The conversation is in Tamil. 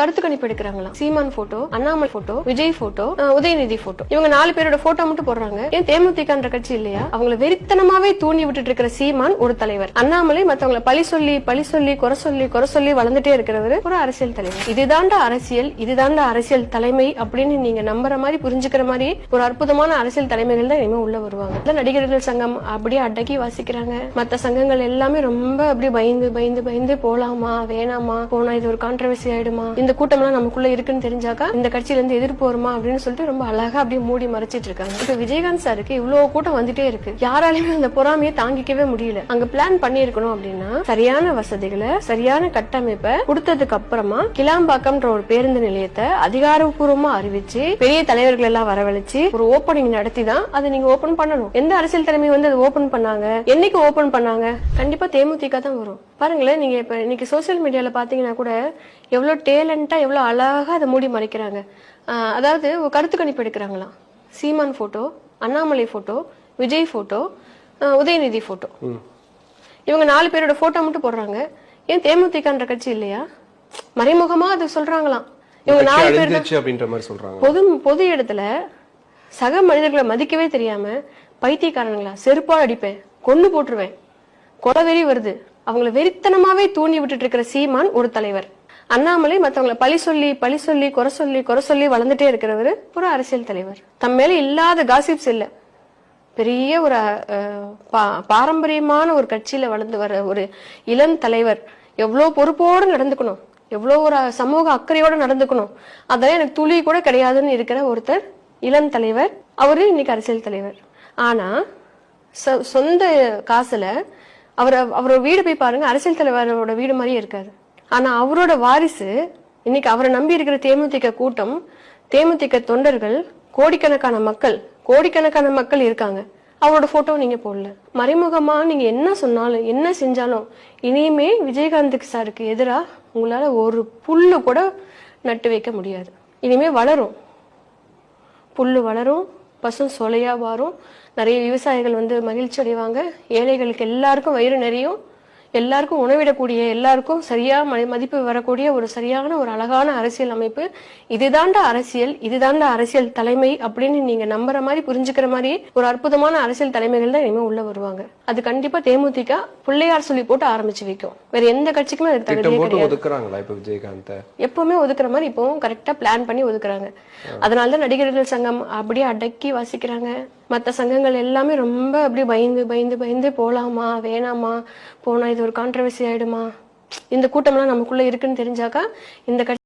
கருத்து கணிப்பு எடுக்கிறாங்களாம் Seeman photo Annamalai photo Vijay photo Udhayanidhi photo இவங்க நாலு பேரோட போட்டோ மட்டும் போடுறாங்க. ஏன் தேமுதிகன்ற கட்சி இல்லையா? அவங்கள வெறித்தனமாவே தூண்டி விட்டுட்டு இருக்கிற சீமான் ஒரு தலைவர். அண்ணாமலை மத்தவங்களை பழி சொல்லி பழி சொல்லி குறை சொல்லி குறை சொல்லி வளர்ந்துட்டே இருக்கிறவர் ஒரு அரசியல் தலைவர். இதுதாண்டா அரசியல் இதுதாண்டா அரசியல் தலைமை அப்படின்னு நீங்க நம்புற மாதிரி புரிஞ்சுக்கிற மாதிரி ஒரு அற்புதமான அரசியல் தலைமைகள் தான் இனிமே உள்ள வருவாங்க. நடிகர்கள் சங்கம் அப்படியே அடக்கி வாசிக்கிறாங்க. மத்த சங்கங்கள் எல்லாமே ரொம்ப அப்படியே பயந்து பயந்து பயந்து போலாமா வேணாமா போனா இது ஒரு கான்ட்ரவர்சி ஆயிடுமா? இந்த இந்த கூட்டம்லாம் நமக்குள்ள இருக்குன்னு தெரிஞ்சாக்கா இந்த கட்சியில இருந்து எதிர்ப்பு வருமா அப்படின்னு சொல்லிட்டு ரொம்ப அழகா அப்படியே மூடி மறைச்சிட்டு இருக்காங்க. இப்ப விஜயகாந்த் சாருக்கு இவ்வளவு கூட்டம் வந்துட்டே இருக்கு. யாராலையுமே அந்த பொறாமையை தாங்கிக்கவே முடியல. அங்க பிளான் பண்ணியிருக்கணும் அப்படின்னா சரியான வசதிகளை சரியான கட்டமைப்பை கொடுத்ததுக்கு அப்புறமா கிளாம்பாக்கம்ன்ற ஒரு பேருந்து நிலையத்தை அதிகாரப்பூர்வமா அறிவிச்சு பெரிய தலைவர்கள் எல்லாம் வரவழைச்சு ஒரு ஓபனிங் நடத்தி தான் அதை நீங்க ஓபன் பண்ணணும். எந்த அரசியல் தலைமை வந்து அதை ஓபன் பண்ணாங்க? என்னைக்கு ஓபன் பண்ணாங்க? கண்டிப்பா தேமுதிக தான் வரும். பாருங்களேன் நீங்க இப்ப இன்னைக்கு சோசியல் மீடியால பாத்தீங்கன்னா கூட எவ்வளவு டேலண்டா எவ்வளவு அழகா அதை மூடி மறைக்கிறாங்க. அதாவது கருத்து கணிப்பு எடுக்கிறாங்களாம். Seeman photo Annamalai photo Vijay photo Udhayanidhi photo இவங்க நாலு பேரோட போட்டோ மட்டும் போடுறாங்க. ஏன் தேமுதிகன்ற கட்சி இல்லையா? மறைமுகமா அது சொல்றாங்களாம். இவங்க நாலு பேர் அப்படின்ற மாதிரி பொது பொது இடத்துல சக மனிதர்களை மதிக்கவே தெரியாம பைத்தியக்காரங்களா செருப்பால் அடிப்பேன் கொன்னு போட்டுருவேன் கொலவெறி வருது. அவங்கள வெறித்தனமாவே தூண்டி விட்டுட்டு இருக்கிற சீமான் ஒரு தலைவர். அண்ணாமலை மற்றவங்களை பழி சொல்லி பழி சொல்லி குறை சொல்லி குறை சொல்லி வளர்ந்துட்டே இருக்கிறவர் ஒரு அரசியல் தலைவர். தம் மேல இல்லாத காசிப்ஸ் இல்ல. பெரிய ஒரு பா- பாரம்பரியமான ஒரு கட்சியில வளர்ந்து வர ஒரு இளம் தலைவர். எவ்வளவு பொறுப்போடு நடந்துக்கணும். எவ்வளவு ஒரு சமூக அக்கறையோட நடந்துக்கணும். அதெல்லாம் எனக்கு துளி கூட கிடையாதுன்னு இருக்கிற ஒருத்தர் இளம் தலைவர். அவரு இன்னைக்கு அரசியல் தலைவர். ஆனா சொ- சொந்த காசுல அவர் அவரோட வீடு போய் பாருங்க அரசியல் தலைவரோட வீடு மாதிரியே இருக்காது ஆனா அவரோட வாரிசு இன்னைக்கு அவரை நம்பி இருக்கிற தேமுதிக கூட்டம் தேமுதிக தொண்டர்கள் கோடிக்கணக்கான மக்கள் கோடிக்கணக்கான மக்கள் இருக்காங்க. அவரோட போட்டோ நீங்க போடல. மறைமுகமா நீங்க என்ன சொன்னாலும் என்ன செஞ்சாலும் இனியுமே விஜயகாந்துக்கு சாருக்கு எதிராக உங்களால ஒரு புல்லு கூட நட்டு வைக்க முடியாது. இனிமே வளரும். புல்லு வளரும் பசும் சோலையாக வரும். நிறைய விவசாயிகள் வந்து மகிழ்ச்சி அடைவாங்க ஏழைகளுக்கு எல்லாருக்கும் வயிறு நிறையும். எல்லாருக்கும் உணவிடக்கூடிய எல்லாருக்கும் சரியா மதிப்பு வரக்கூடிய ஒரு சரியான ஒரு அழகான அரசியல் அமைப்பு. இதுதாண்டா அரசியல் இதுதாண்டா அரசியல் தலைமை அப்படின்னு நீங்க நம்புற மாதிரி புரிஞ்சுக்கிற மாதிரி ஒரு அற்புதமான அரசியல் தலைமைகள் தான் இனிமே உள்ள வருவாங்க. அது கண்டிப்பா தேமுதிக பிள்ளையார் சொல்லி போட்டு ஆரம்பிச்சு வைக்கும். வேற எந்த கட்சிக்குமே அதுக்கு தகுதியே கிடையாது. ஒதுக்குறாங்களா இப்ப விஜயகாந்த? எப்பவுமே ஒதுக்குற மாதிரி இப்பவும் கரெக்டா பிளான் பண்ணி ஒதுக்குறாங்க. அதனாலதான் நடிகர்கள் சங்கம் அப்படியே அடக்கி வாசிக்கிறாங்க. மத்த சங்கங்கள் எல்லாமே ரொம்ப அப்படியே பயந்து பயந்து பயந்து போலாமா வேணாமா போனா இது ஒரு கான்ட்ரவர்சி ஆயிடுமா? இந்த கூட்டம்லாம் நமக்குள்ள இருக்குன்னு தெரிஞ்சாக்கா இந்த கட்சி